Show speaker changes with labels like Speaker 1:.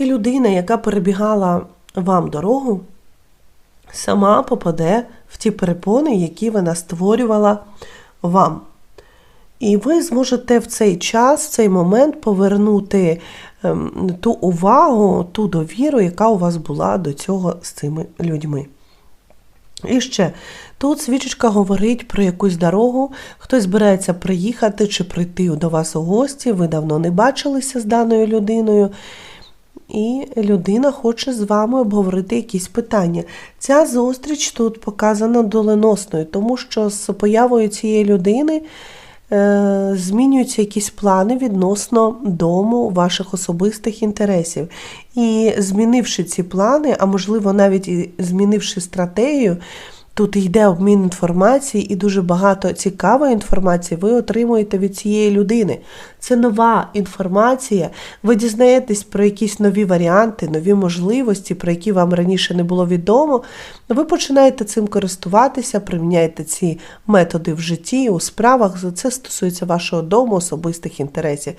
Speaker 1: І людина, яка перебігала вам дорогу, сама попаде в ті перепони, які вона створювала вам. І ви зможете в цей час, в цей момент повернути ем, ту увагу, ту довіру, яка у вас була до цього з цими людьми. І ще тут свічечка говорить про якусь дорогу, хтось збирається приїхати чи прийти до вас у гості, ви давно не бачилися з даною людиною. І людина хоче з вами обговорити якісь питання. Ця зустріч тут показана доленосною, тому що з появою цієї людини е, змінюються якісь плани відносно дому ваших особистих інтересів. І змінивши ці плани, а можливо навіть і змінивши стратегію, Тут йде обмін інформації, і дуже багато цікавої інформації ви отримуєте від цієї людини. Це нова інформація. Ви дізнаєтесь про якісь нові варіанти, нові можливості, про які вам раніше не було відомо. Ви починаєте цим користуватися, приміняєте ці методи в житті, у справах. Це стосується вашого дому, особистих інтересів.